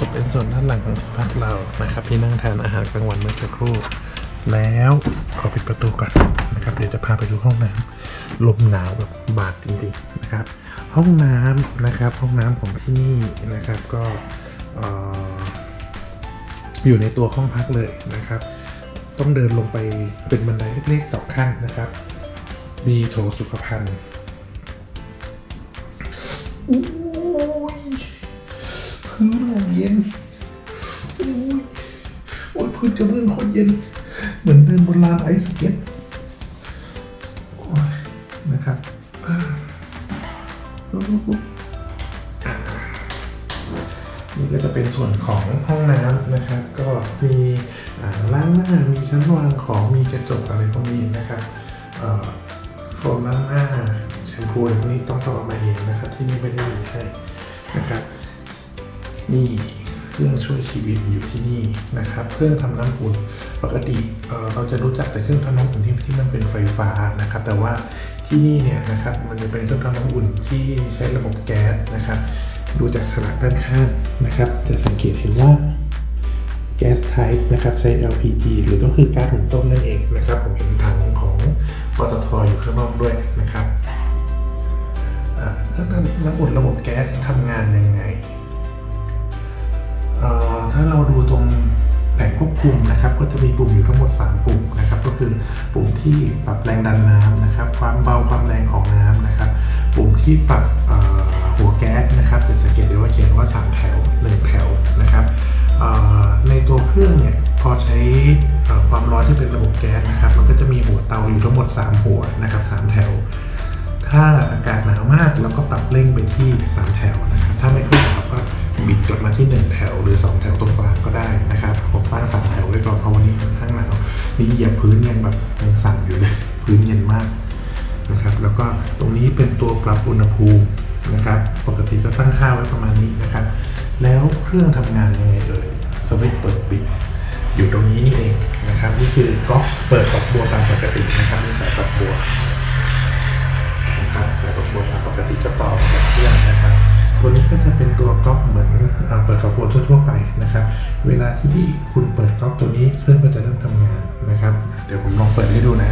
จะเป็นส่วนด้านหลังของที่พักเรานะครับที่นั่งทานอาหารกลางวันเมื่อสักครู่ แล้วขอปิดประตูก่อนนะครับเดี๋ยวจะพาไปดูห้องน้ำลมหนาวแบบบาดจริงๆนะครับ ห้องน้ำนะครับห้องน้ำของที่นี่นะครับก็เอ่อยู่ในตัวห้องพักเลยนะครับ ต้องเดินลงไปเป็นบันไดเล็กๆสองขั้นนะครับ มีโถสุขภัณฑ์ พื้นอย่างเย็นโอ้ยโอ้ยพื้นจะเรื่องคนเย็น เหมือนเดินบนลานไอซ์สเก็ตนะครับนี่ก็จะเป็นส่วนของห้องน้ำนะครับ ก็มีล้างหน้ามีชั้นวางของมีกระจกอะไรพวกนี้นะครับเอ่อโฟมล้างหน้าแชมพูอะไรพวกนี้ต้องต่อามาเองนะครับ ที่นี่ไม่ได้มีให้นะครับ นี่เครื่องช่วยชีวิตอยู่ที่นี่นะครับ เครื่องทำน้ำอุ่นปกติเราจะรู้จักแต่เครื่องทำน้ำอุ่นที่ที่มันเป็นไฟฟ้านะครับ แต่ว่าที่นี่เนี่ยนะครับมันจะเป็นเครื่องทำน้ำอุ่นที่ใช้ระบบแก๊สนะครับ ดูจากฉลากด้านข้างนะครับ จะสังเกตเห็นว่าแก๊สไทป์นะครับใช้ LPG หรือก็คือก๊าซหุงต้มนั่นเองนะครับ ผมเห็นถังของปตทอยู่ข้างนอกด้วยนะครับเครื่องทำน้ำอุ่นระบบแก๊สทำงานยังไง ถ้าเราดูตรงแผงควบคุมนะครับ ก็จะมีปุ่มอยู่ทั้งหมด 3 ปุ่มนะครับ ก็คือปุ่มที่ปรับแรงดันน้ำนะครับ ความเบาความแรงของน้ำนะครับ ปุ่มที่ปรับหัวแก๊สนะครับจะสังเกตได้ว่าเขียนว่า 3 แถว1แถวนะครับในตัวเครื่องเนี่ยพอใช้ความร้อนที่เป็นระบบแก๊สนะครับ มันก็จะมีหัวเตาอยู่ทั้งหมด 3 หัวนะครับ 3 แถว ถ้าอากาศหนาวมากเราก็ปรับเร่งไปที่ 3 แถวนะครับ ถ้าไม่ขึ้น บิดกลับมาที่ 1 แถวหรือ 2 แถวตรงกลางก็ได้นะครับผมตั้งสามแถวไว้ก่อนเพราะวันนี้ค่อนข้างหนาวนี่เหยียบพื้นยังแบบยังสั่นอยู่เลยพื้นเย็นมากนะครับ แล้วก็ตรงนี้เป็นตัวปรับอุณหภูมินะครับ ปกติก็ตั้งค่าไว้ประมาณนี้นะครับ แล้วเครื่องทำงานยังไงเอ่ยสวิตช์เปิดปิดอยู่ตรงนี้นี่เองนะครับ นี่คือก๊อกเปิดฝักบัวตามปกตินะครับนี่สายฝักบัว ที่คุณเปิดก๊อกตัวนี้เครื่องก็จะเริ่มทำงานนะครับ เดี๋ยวผมลองเปิดให้ดูนะ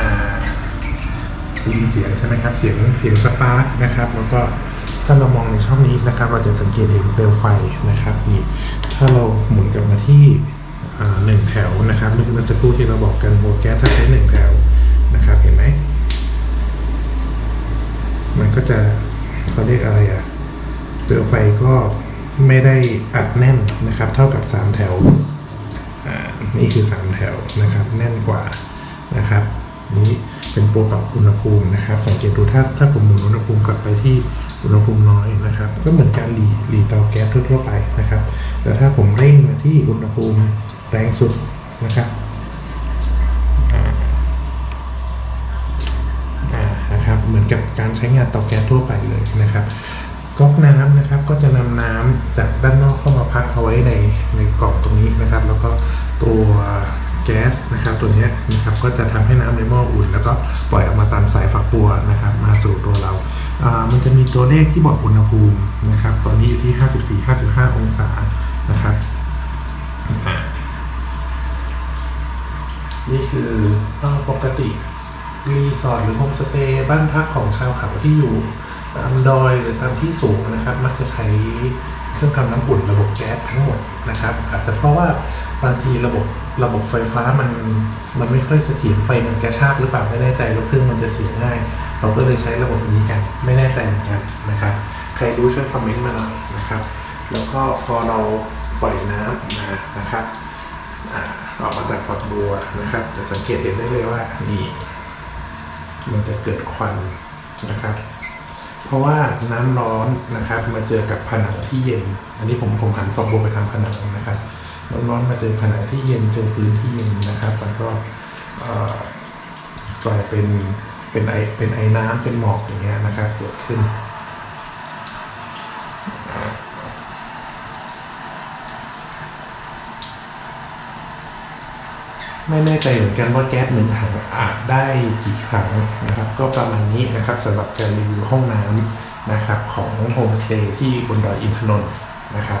อ่าได้ยินเสียงใช่ไหมครับ เสียงเสียงสปาร์กนะครับ แล้วก็ถ้าเรามองในช่องนี้นะครับ เราจะสังเกตเห็นเปลวไฟนะครับนี่ถ้าเราหมุนกลับมาที่อ่าหนึ่งแถวนะครับเมื่อเมื่อสักครู่ที่เราบอกกันโบแก๊สถ้าใช้หนึ่งแถวนะครับเห็นไหมมันก็จะเขาเรียกอะไรอะ เปลวไฟก็ไม่ได้อัดแน่นนะครับ เท่ากับ 3 แถวอ่านี่คือ 3 แถวนะครับ แน่นกว่านะครับ นี้เป็นตัวปรับอุณหภูมินะครับ สังเกตดูถ้าถ้าผมหมุนอุณหภูมิกลับไปที่อุณหภูมิน้อยนะครับ ก็เหมือนการหลีหลีเตาแก๊สทั่วไปนะครับ แต่ถ้าผมเร่งมาที่อุณหภูมิแรงสุดนะครับอ่านะครับ เหมือนกับการใช้งานเตาแก๊สทั่วไปเลยนะครับ ก๊อกน้ำนะครับก็จะนำน้ำจากด้านนอกเข้ามาพักเอาไว้ในในกล่องตรงนี้นะครับ แล้วก็ตัวแก๊สนะครับตัวนี้นะครับก็จะทำให้น้ำในหม้ออุ่น แล้วก็ปล่อยออกมาตามสายฝักบัวนะครับ มาสู่ตัวเราอ่ามันจะมีตัวเลขที่บอกอุณหภูมินะครับ ตอนนี้อยู่ที่ 54-55 องศานะครับอ่านี่คืออปกติรีสอร์ทหรือโฮมสเตย์บ้านพักของชาวเขาที่อยู่ ตามดอยหรือตามที่สูงนะครับ มักจะใช้เครื่องทำน้ำอุ่นระบบแก๊สทั้งหมดนะครับ อาจจะเพราะว่าบางทีระบบระบบไฟฟ้ามันมันไม่ค่อยเสถียรไฟมันกระชากหรือเปล่าไม่แน่ใจแล้วเครื่องมันจะเสียง่าย เราก็เลยใช้ระบบนี้กันไม่แน่ใจเหมือนกันนะครับ ใครรู้ช่วยคอมเมนต์มาหน่อยนะครับ แล้วก็พอเราปล่อยน้ำมานะครับอออกมาจากฝักบัวนะครับจะสังเกตเห็นได้เลยว่านี่มันจะเกิดควันนะครับ เพราะว่าน้ำร้อนนะครับ มาเจอกับผนังที่เย็น อันนี้ผมผมหันฝักบัวไปทางผนังนะครับน้ำร้อนมาเจอผนังที่เย็นเจอพื้นที่เย็นนะครับมันก็กลายเป็นเป็นไอเป็นไอน้ำเป็นหมอกอย่างเงี้ยนะครับเกิดขึ้น ไม่แน่ใจเหมือนกันว่าแก๊สหนึ่งถังอาจได้กี่ครั้งนะครับ ก็ประมาณนี้นะครับสำหรับการรีวิวห้องน้ำนะครับของโฮมสเตย์ที่บนดอยอินทนนท์นะครับ